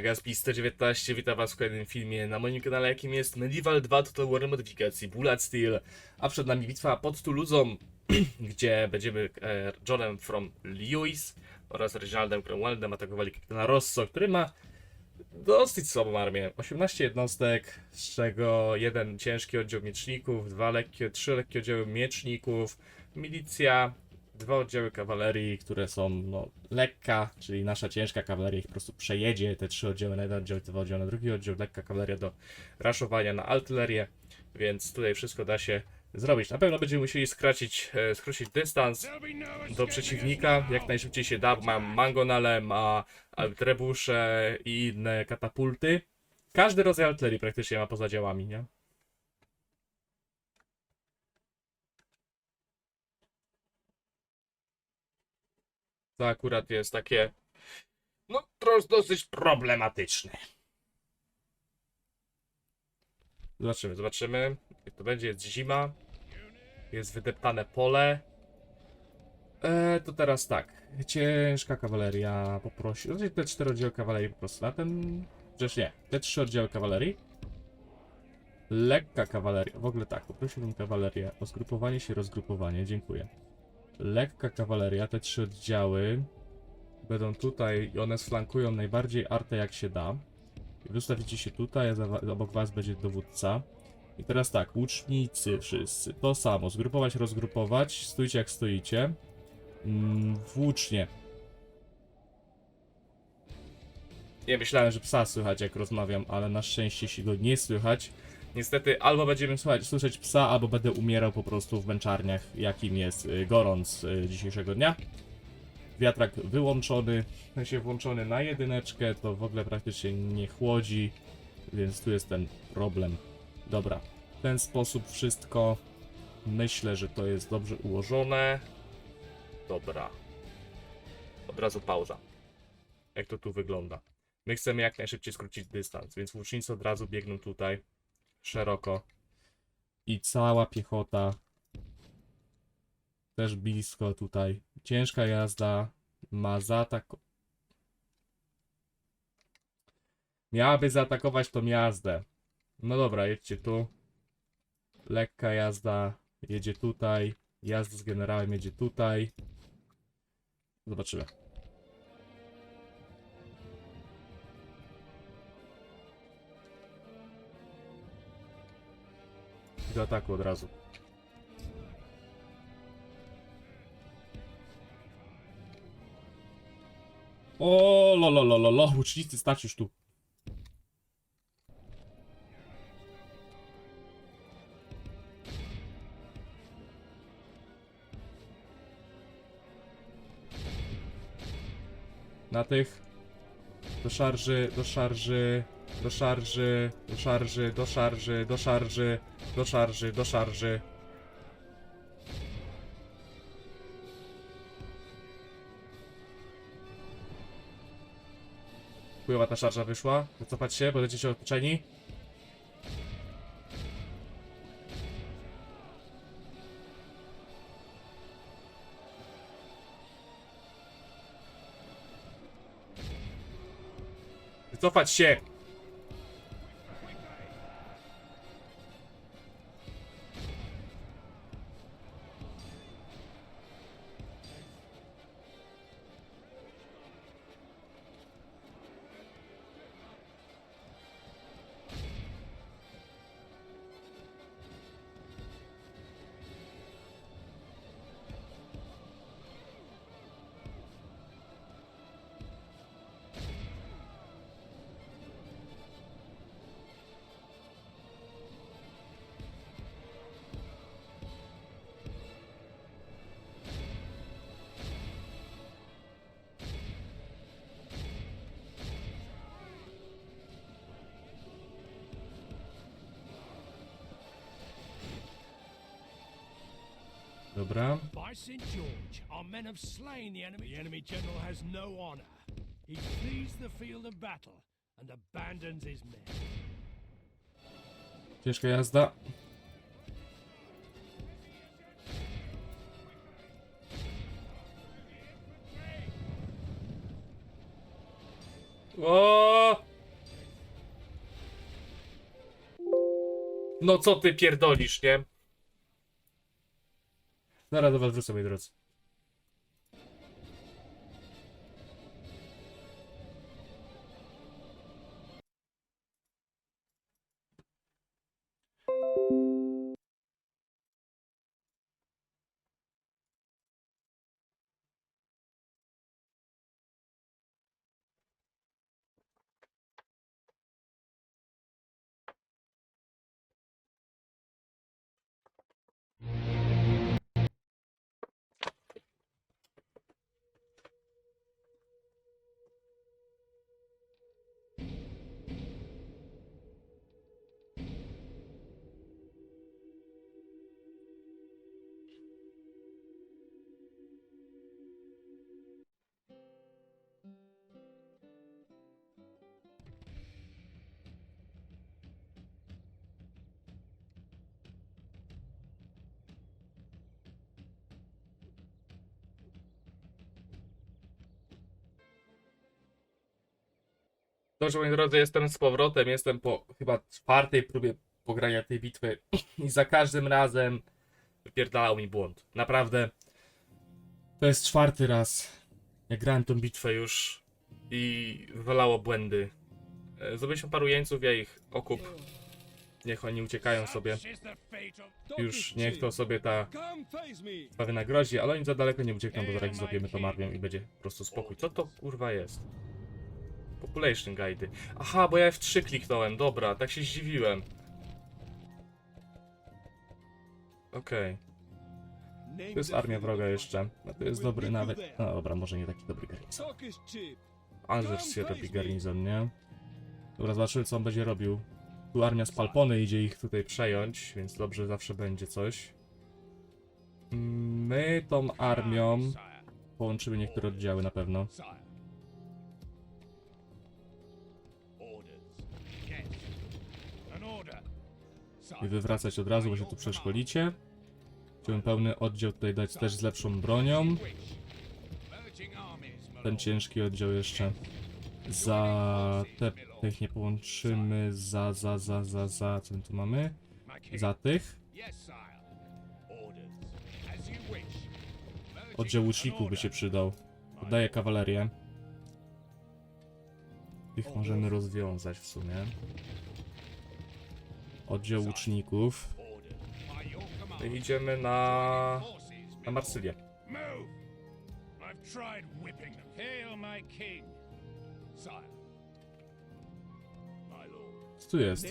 Gaspi 119, witam was w kolejnym filmie na moim kanale, jakim jest Medieval 2 Total War modyfikacji Bullet Steel, a przed nami bitwa pod Toulousą, gdzie będziemy e, Johnem from Lewis oraz Reginaldem Cromwellem atakowali kapitana Rosso, który ma dosyć słabą armię. 18 jednostek, z czego jeden ciężki oddział mieczników, dwa lekkie, trzy lekkie oddziały mieczników, milicja, dwa oddziały kawalerii, które są no, lekka, czyli nasza ciężka kawaleria ich po prostu przejedzie, te trzy oddziały na jeden oddział, dwa oddziały na drugi oddział, lekka kawaleria do raszowania na artylerię, więc tutaj wszystko da się zrobić. Na pewno będziemy musieli skracić, e, skrócić dystans do przeciwnika, jak najszybciej się da, mam mangonale, ma trebusze i inne katapulty. Każdy rodzaj artylerii praktycznie ma poza działami, nie? To akurat jest takie, no, dosyć problematyczne. Zobaczymy, zobaczymy. Jak to będzie, jest zima. Jest wydeptane pole. E, to teraz tak. Ciężka kawaleria poprosi. Znaczy te cztery oddziały kawalerii po prostu na ten. Przecież nie. Te trzy oddziały kawalerii. Lekka kawaleria. W ogóle tak, poprosiłbym kawalerię o zgrupowanie się, rozgrupowanie. Dziękuję. Lekka kawaleria, te trzy oddziały będą tutaj i one sflankują najbardziej artę jak się da. Wystawicie się tutaj, a obok was będzie dowódca. I teraz tak, łucznicy wszyscy, to samo, zgrupować, rozgrupować, stójcie jak stoicie. Mm, włócznie. Ja myślałem, że psa słychać jak rozmawiam, ale na szczęście się go nie słychać. Niestety albo będziemy słuchać, słyszeć psa, albo będę umierał po prostu w męczarniach, jakim jest y, gorąc y, dzisiejszego dnia. Wiatrak wyłączony, w sensie włączony na jedyneczkę, to w ogóle praktycznie nie chłodzi, więc tu jest ten problem. Dobra, w ten sposób wszystko. Myślę, że to jest dobrze ułożone. Dobra. Od razu pauza. Jak to tu wygląda? My chcemy jak najszybciej skrócić dystans, więc włócznicy od razu biegną tutaj szeroko. I cała piechota też blisko tutaj. Ciężka jazda ma zaatak. Miałaby zaatakować tą jazdę. No dobra, jedźcie tu. Lekka jazda jedzie tutaj. Jazda z generałem jedzie tutaj. Zobaczymy. Do ataku od razu. O, lo, lo, lo, lo, lo, łucznicy, stać już tu. Na tych. Do szarży, do szarży, do szarży, do szarży, do szarży, do szarży, do szarży, do szarży. Chujowa ta szarża wyszła. Wycofać się, będziecie otoczeni. Wycofać się! Dobra. By St. George, our men have slain the enemy. The enemy general has no honor. He flees the field of battle and abandons his men. Ciężka jazda. O! No co ty pierdolisz, nie? Zaraz do was wrócę, moi drodzy. Dobrze, moi drodzy, jestem z powrotem. Jestem po chyba czwartej próbie pogrania tej bitwy i za każdym razem wypierdalał mi błąd. Naprawdę. To jest czwarty raz, jak grałem tą bitwę już i wywalało błędy. E, Zrobiliśmy paru jeńców, ja ich okup. Niech oni uciekają sobie. Już niech to sobie ta sprawa wynagrozi, ale oni za daleko nie uciekną, bo zaraz złapiemy tą armią i będzie po prostu spokój. Co to kurwa jest? Population guide. Aha, bo ja F3 kliknąłem, dobra, tak się zdziwiłem. Okej, Name to jest armia wroga jeszcze. No to jest dobry nawet. No dobra, może nie taki dobry garnizon. Angers się robi garnizon, nie? Dobra, zobaczymy co on będzie robił. Tu armia z Palpony idzie ich tutaj przejąć, więc dobrze zawsze będzie coś. My tą armią połączymy niektóre oddziały na pewno. I wywracać od razu, bo się tu przeszkolicie. Chciałbym pełny oddział tutaj dać też z lepszą bronią. Ten ciężki oddział jeszcze. Za te, tych nie połączymy. Za, za, za, za, za. Co tu mamy? Za tych. Oddział łuczników by się przydał. Oddaję kawalerię. Tych możemy rozwiązać w sumie. Oddział łuczników. Idziemy na, na Marsylię. Co tu jest?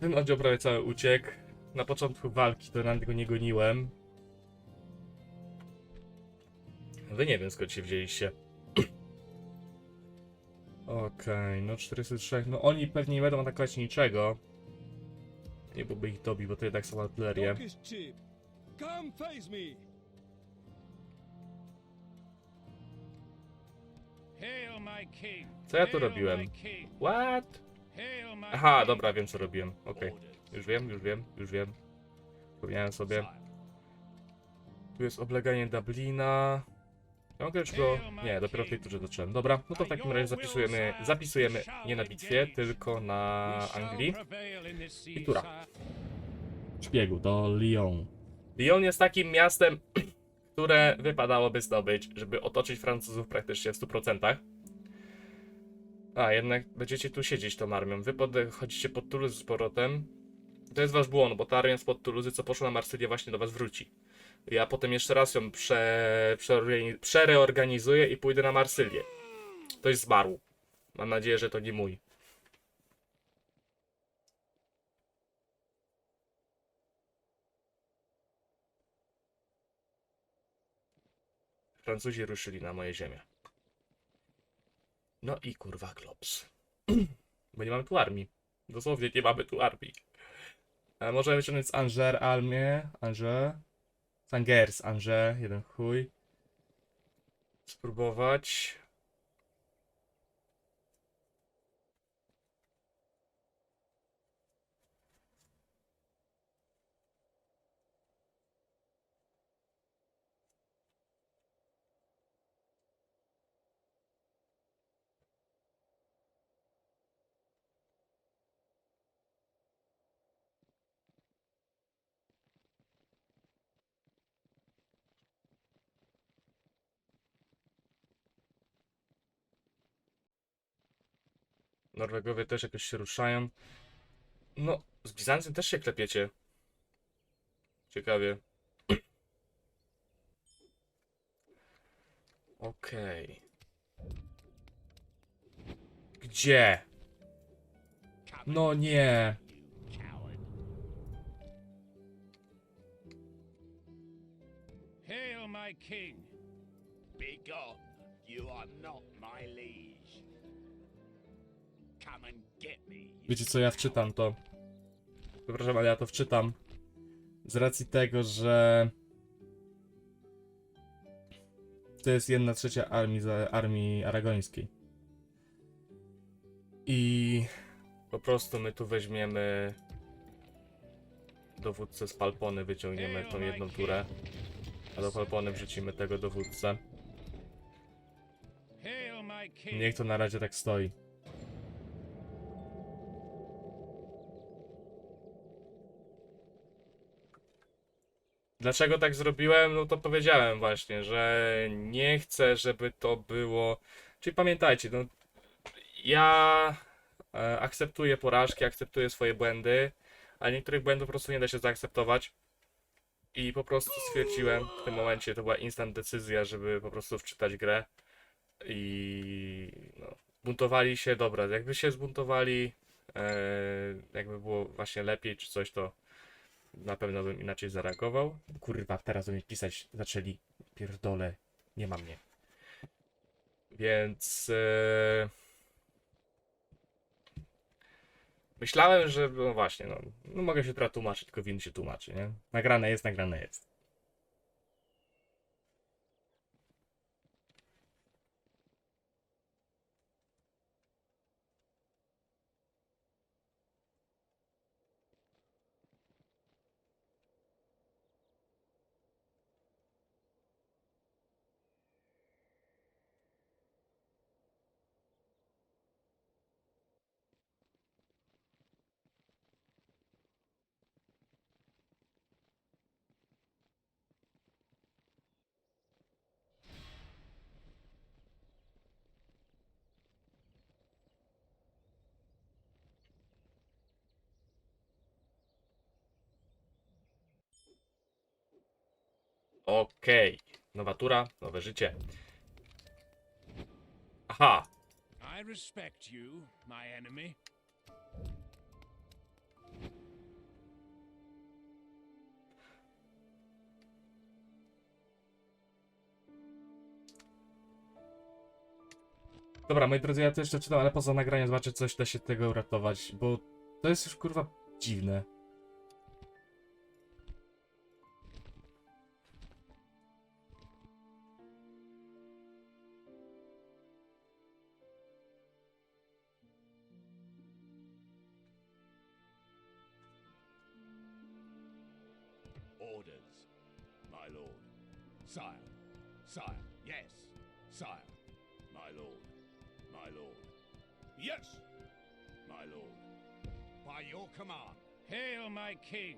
Ten oddział prawie cały uciekł. Na początku walki to go nie goniłem. Wy nie wiem skąd się wzięliście. Okej, no 403. No oni pewnie nie będą atakować niczego. Nie byłby ich dobił, bo to jednak są artylerie. Co ja tu robiłem? What? Aha, dobra, wiem co robiłem. Okej, Orders. już wiem, już wiem, już wiem. Wspomniałem sobie. Tu jest obleganie Dublina. Ja mogę już go... Nie, dopiero w tej turze zacząłem. Dobra, no to w takim razie zapisujemy, zapisujemy nie na bitwie, tylko na Anglii. I tura. Szpiegu, do Lyon. Lyon jest takim miastem, które wypadałoby zdobyć, żeby otoczyć Francuzów praktycznie w 100%. A, jednak będziecie tu siedzieć tą armią. Wy pod, chodzicie pod Toulouse z powrotem. To jest wasz błąd, bo ta armia spod Toulouse, co poszła na Marsylię, właśnie do was wróci. Ja potem jeszcze raz ją prze, przereorganizuję i pójdę na Marsylię. Ktoś zmarł. Mam nadzieję, że to nie mój. Francuzi ruszyli na moje ziemię. No i kurwa klops. Bo nie mamy tu armii. Dosłownie nie mamy tu armii. Możemy wyciągnąć z Angers armię. Angers. Z Angers, Angers. Jeden chuj. Spróbować. Norwegowie też jakoś się ruszają. No, z Bizancjum też się klepiecie. Ciekawie. Okej. Gdzie? No nie. Hail, my king! You are not my liege. Wiecie co, ja wczytam to. Przepraszam, ale ja to wczytam. Z racji tego, że... To jest jedna trzecia armii, armii aragońskiej. I po prostu my tu weźmiemy dowódcę z Palpony, wyciągniemy tą jedną turę, a do Palpony wrzucimy tego dowódcę. Niech to na razie tak stoi. Dlaczego tak zrobiłem? No to powiedziałem właśnie, że nie chcę, żeby to było. Czyli pamiętajcie, no ja e, akceptuję porażki, akceptuję swoje błędy, a niektórych błędów po prostu nie da się zaakceptować. I po prostu stwierdziłem w tym momencie, to była instant decyzja, żeby po prostu wczytać grę i no, buntowali się, dobra, jakby się zbuntowali, e, jakby było właśnie lepiej czy coś, to na pewno bym inaczej zareagował. Kurwa, teraz do mnie pisać zaczęli, pierdole, nie ma mnie. Więc e, myślałem, że no właśnie, no, no mogę się teraz tłumaczyć, tylko win się tłumaczy, nie? Nagrane jest, nagrane jest. Okej, nowa tura, nowe życie. Aha, I respect you, my enemy. Dobra, moi drodzy, ja to jeszcze czytam, ale poza nagraniem zobaczę, coś da się tego uratować, bo to jest już kurwa dziwne. Sire, sire, yes, sire. My lord, my lord. Yes, my lord. By your command. Hail, my king!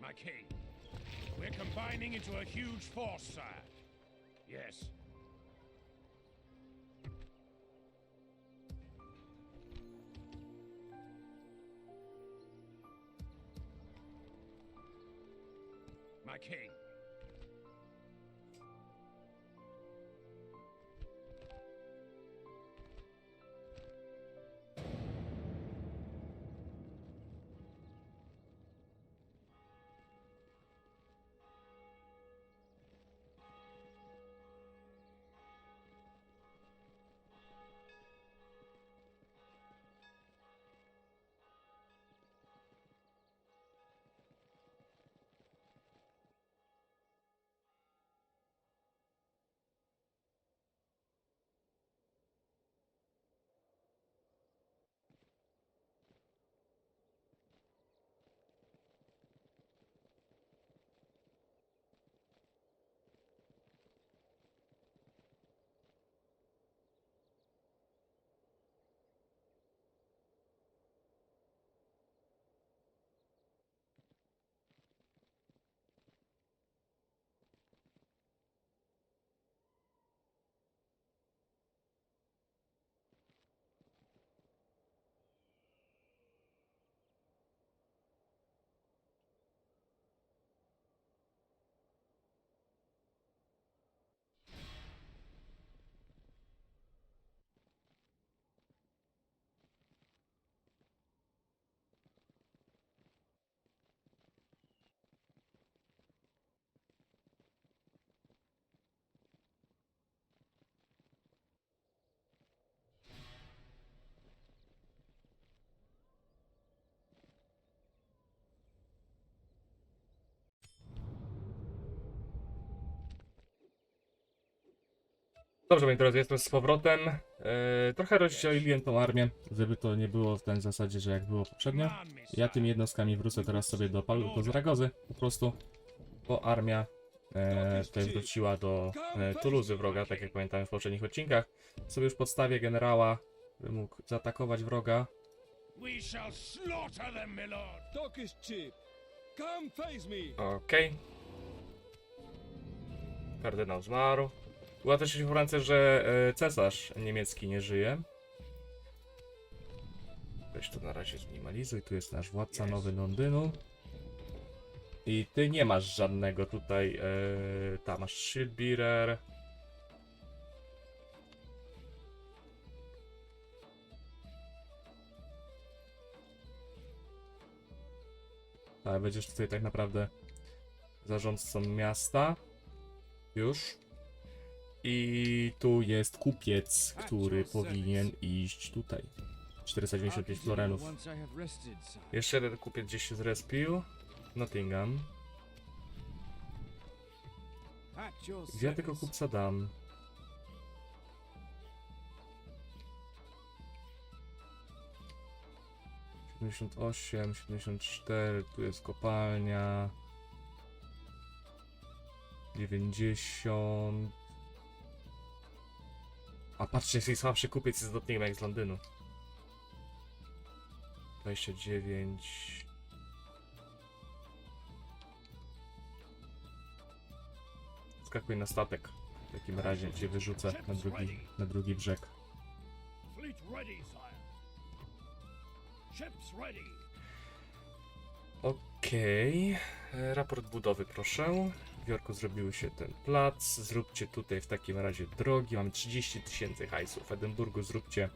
My king, we're combining into a huge force, sire. Yes. My king. Dobrze, moi drodzy, jestem z powrotem. E, trochę rozdzieliłem tą armię, żeby to nie było w ten zasadzie, że jak było poprzednio. Ja tymi jednostkami wrócę teraz sobie do, Pal- do Zaragozy, po prostu, bo armia e, tutaj wróciła do e, Tuluzy wroga, tak jak pamiętałem w poprzednich odcinkach. Sobie już podstawię generała, by mógł zaatakować wroga. Okej. Kardynał zmarł. Była też informacja, że e, cesarz niemiecki nie żyje. Weź to na razie zminimalizuj. Tu jest nasz władca Nowy Londynu. I ty nie masz żadnego tutaj. E, tam masz Shieldbearer. Tak, będziesz tutaj tak naprawdę zarządcą miasta. Już. I tu jest kupiec, który powinien iść tutaj. 495 florenów. Jeszcze jeden kupiec gdzieś się zrespił. Nottingham. Gdzie ja tego kupca dam? Siedemdziesiąt osiem, siedemdziesiąt cztery, tu jest kopalnia. Dziewięćdziesiąt. A patrzcie, jaki słabszy kupiec jest z Nottingham jak z Londynu. 29. Skakuj na statek. W takim razie cię wyrzucę na drugi, na drugi brzeg. Okej. E, Raport budowy proszę. W Jorku zrobiły się ten plac. Zróbcie tutaj w takim razie drogi. Mamy 30 tysięcy hajsów. W Edynburgu zróbcie.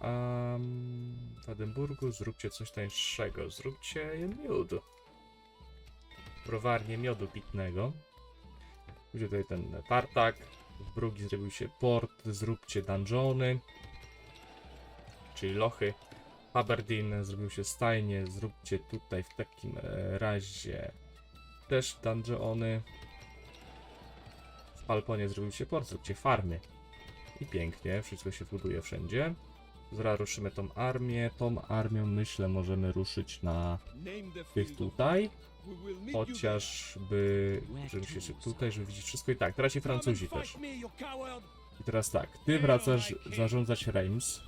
Um, w Edynburgu zróbcie coś tańszego. Zróbcie miód. Browarnię miodu pitnego. Będzie tutaj ten tartak. W Brugi zrobił się port. Zróbcie dungeony. Czyli lochy. Aberdeen zrobił się stajnie, zróbcie tutaj w takim razie też dungeony. W Palponie zrobił się port, zróbcie farmy. I pięknie, wszystko się buduje wszędzie. Zaraz ruszymy tą armię. Tą armią myślę możemy ruszyć na tych tutaj. Chociażby, żeby się tutaj, żeby widzieć wszystko i tak. Teraz i Francuzi też. I teraz tak, ty wracasz zarządzać Reims.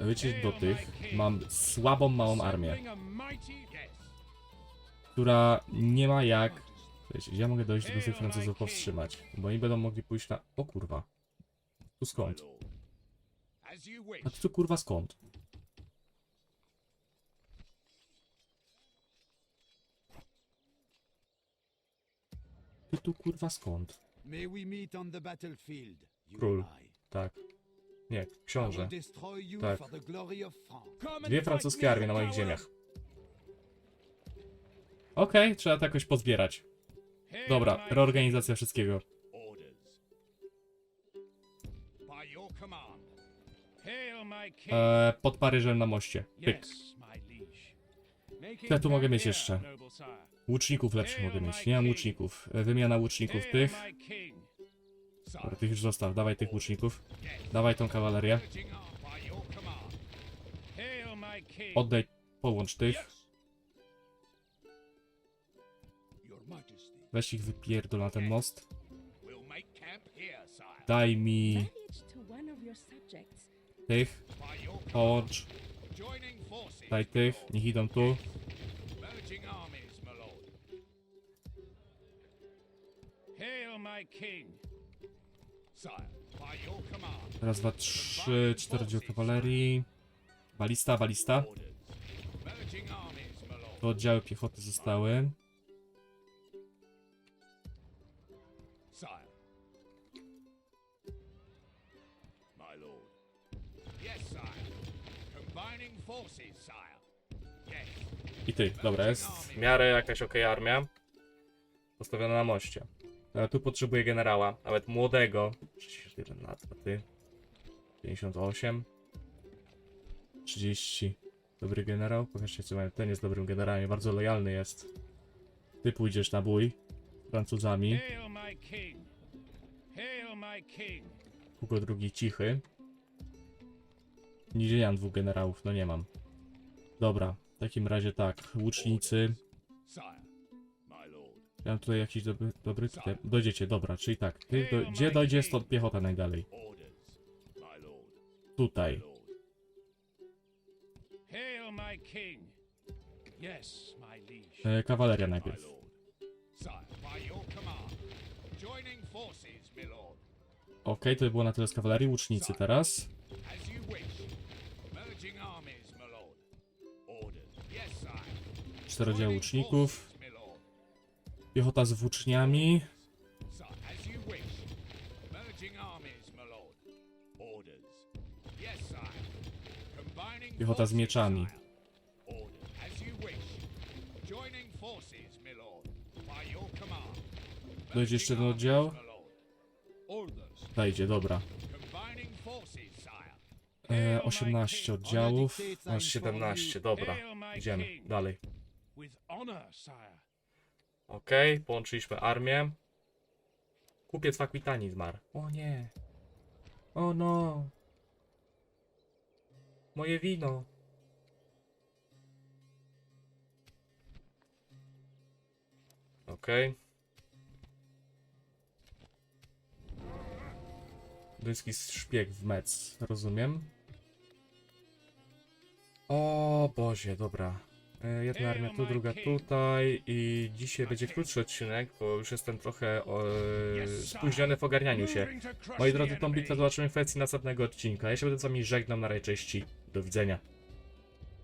Wiecie do tych. Mam słabą małą armię. Która nie ma jak. Wiecie, ja mogę dojść, żeby tych Francuzów powstrzymać, bo oni będą mogli pójść na. O kurwa. Tu skąd? A tu kurwa skąd? Ty tu kurwa skąd? Król. Tak. Nie, książę. Tak. Dwie francuskie armie na moich ziemiach. Okej, trzeba to jakoś pozbierać. Dobra, reorganizacja wszystkiego. Eee, pod Paryżem na moście. Pyk. Ja tu mogę mieć jeszcze. Łuczników lepszych mogę mieć. Nie mam łuczników. E, Wymiana łuczników tych. Dobra, tych już zostaw. Dawaj tych łuczników. Dawaj tą kawalerię. Oddaj, połącz tych. Weź ich wypierdol na ten most. Daj mi to tych. Połącz. Daj tych. Niech idą tu. Raz, dwa, trzy, cztery kawalerii. Balista, balista. Tu oddziały piechoty zostały. I ty. Dobra, jest w miarę jakaś okej armia. Postawiona na moście. Ale tu potrzebuję generała, nawet młodego. 61 lat, a ty? 58. 30. Dobry generał? Pokażcie co mają. Ten jest dobrym generałem, bardzo lojalny jest. Ty pójdziesz na bój z Francuzami. Hugo drugi cichy. Nigdzie nie mam dwóch generałów, no nie mam. Dobra, w takim razie tak, łucznicy. Ja mam tutaj jakiś dobry, dobry tutaj. Dojdziecie, dobra, czyli tak. Ty do, gdzie dojdzie stąd piechota najdalej? Tutaj. E, kawaleria najpierw. Okej, to by było na tyle z kawalerii. Łucznicy teraz. Wish. Joining forces, my lord. By your command. Dojdzie jeszcze Merging oddział. Dajdzie, dobra. E, 18 oddziałów. Masz 17, dobra. Idziemy dalej. Okej, połączyliśmy armię. Kupiec w Akwitanii zmarł. O nie. O no. Moje wino. Okej. Duński szpieg w Metz, rozumiem. O Bozie, dobra. E, Jedna armia tu, druga tutaj i dzisiaj będzie krótszy odcinek, bo już jestem trochę e, spóźniony w ogarnianiu się. Moi drodzy, tą bitwę zobaczymy w kwestii następnego odcinka. Ja się będę z wami żegnam na rajcześci. Do widzenia.